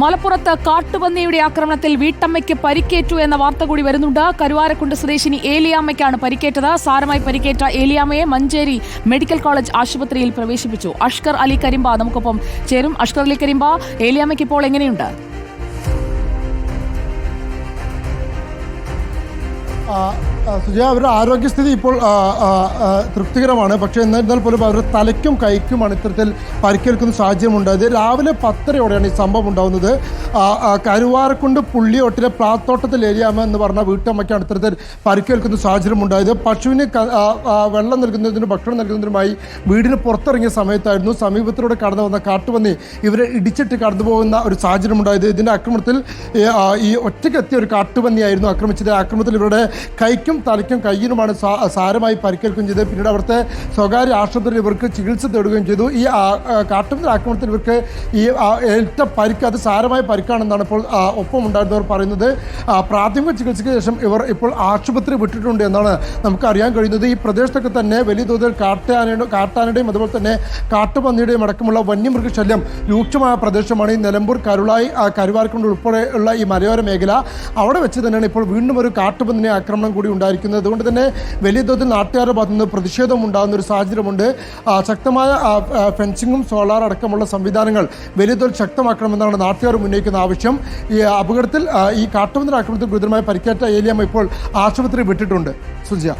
മലപ്പുറത്ത് കാട്ടുപന്നിയുടെ ആക്രമണത്തിൽ വീട്ടമ്മയ്ക്ക് പരിക്കേറ്റു എന്ന വാർത്ത കൂടി വരുന്നുണ്ട്. കരുവാരക്കുണ്ട് സ്വദേശിനി ഏലിയാമ്മയ്ക്കാണ് പരിക്കേറ്റത്. സാരമായി പരിക്കേറ്റ ഏലിയാമ്മയെ മഞ്ചേരി മെഡിക്കൽ കോളേജ് ആശുപത്രിയിൽ പ്രവേശിപ്പിച്ചു. അഷ്കർ അലി കരിമ്പ നമുക്കൊപ്പം ചേരും. അഷ്കർ അലി കരിമ്പ ഏലിയാമ്മയ്ക്ക് ഇപ്പോൾ എങ്ങനെയുണ്ട്? സുജയ അവരുടെ ആരോഗ്യസ്ഥിതി ഇപ്പോൾ തൃപ്തികരമാണ്. പക്ഷേ എന്നിരുന്നാൽ പോലും അവരുടെ തലയ്ക്കും കൈക്കുമാണ് ഇത്തരത്തിൽ പരിക്കേൽക്കുന്ന സാഹചര്യമുണ്ടായത് രാവിലെ പത്തരയോടെയാണ് ഈ സംഭവം ഉണ്ടാകുന്നത് കരുവാറക്കുണ്ട് പുള്ളിയോട്ടിലെ പ്ലാത്തോട്ടത്തിൽ ഏരിയാമ എന്ന് പറഞ്ഞ വീട്ടമ്മയ്ക്കാണ് ഇത്തരത്തിൽ പരിക്കേൽക്കുന്ന സാഹചര്യം ഉണ്ടായത് പശുവിന് വെള്ളം നൽകുന്നതിനും ഭക്ഷണം നൽകുന്നതിനുമായി വീടിന് പുറത്തിറങ്ങിയ സമയത്തായിരുന്നു സമീപത്തിലൂടെ കടന്നു വന്ന കാട്ടുപന്നി ഇവരെ ഇടിച്ചിട്ട് കടന്നു പോകുന്ന ഒരു സാഹചര്യം ഉണ്ടായത് ഇതിന്റെ ആക്രമണത്തിൽ ഈ ഒറ്റയ്ക്കെത്തിയ ഒരു കാട്ടുപന്നിയായിരുന്നു ആക്രമിച്ചത്. ആക്രമണത്തിൽ ഇവരുടെ കൈക്കും തലയ്ക്കും കയ്യിനുമാണ് സാരമായി പരിക്കേൽക്കുകയും ചെയ്തത്. പിന്നീട് അവിടുത്തെ സ്വകാര്യ ആശുപത്രിയിൽ ഇവർക്ക് ചികിത്സ തേടുകയും ചെയ്തു. ഈ ആ, ആക്രമണത്തിൽ ഇവർക്ക് ഈ ഏറ്റ പരിക്ക് അത് സാരമായ പരിക്കാണെന്നാണ് ഇപ്പോൾ ഒപ്പം ഉണ്ടായിരുന്നവർ പറയുന്നത്. പ്രാഥമിക ചികിത്സയ്ക്ക് ശേഷം ഇവർ ഇപ്പോൾ ആശുപത്രി വിട്ടിട്ടുണ്ട് എന്നാണ് നമുക്ക് അറിയാൻ കഴിയുന്നത്. ഈ പ്രദേശത്തൊക്കെ തന്നെ വലിയ തോതിൽ കാട്ടാനയുടെ കാട്ടാനയുടെയും അതുപോലെ തന്നെ കാട്ടുപന്നിയുടെയും അടക്കമുള്ള വന്യമൃഗശല്യം രൂക്ഷമായ പ്രദേശമാണ്. ഈ നിലമ്പൂർ കരുളായി കരുവാർക്കുണ്ട് ഉൾപ്പെടെയുള്ള ഈ മലയോര മേഖല അവിടെ വെച്ച് തന്നെയാണ് ഇപ്പോൾ വീണ്ടും ഒരു കാട്ടുപന്നിനെ ആക്രമണം കൂടി ഉണ്ടായിരിക്കുന്നത്. അതുകൊണ്ട് തന്നെ വലിയ തോതിൽ നാട്ടുകാരുടെ ഭാഗത്തു നിന്ന് പ്രതിഷേധം ഉണ്ടാകുന്ന ഒരു സാഹചര്യമുണ്ട്. ശക്തമായ ഫെൻസിങ്ങും സോളാർ അടക്കമുള്ള സംവിധാനങ്ങൾ വലിയ തോതിൽ ശക്തമാക്കണമെന്നാണ് നാട്ടുകാർ ഉന്നയിക്കുന്ന ആവശ്യം. ഈ അപകടത്തിൽ ഈ കാട്ടുമന്ത്രി ആക്രമണത്തിൽ ഗുരുതരമായ പരിക്കേറ്റ ഏലിയമ്മ ഇപ്പോൾ ആശുപത്രി വിട്ടിട്ടുണ്ട്. സുജിയ.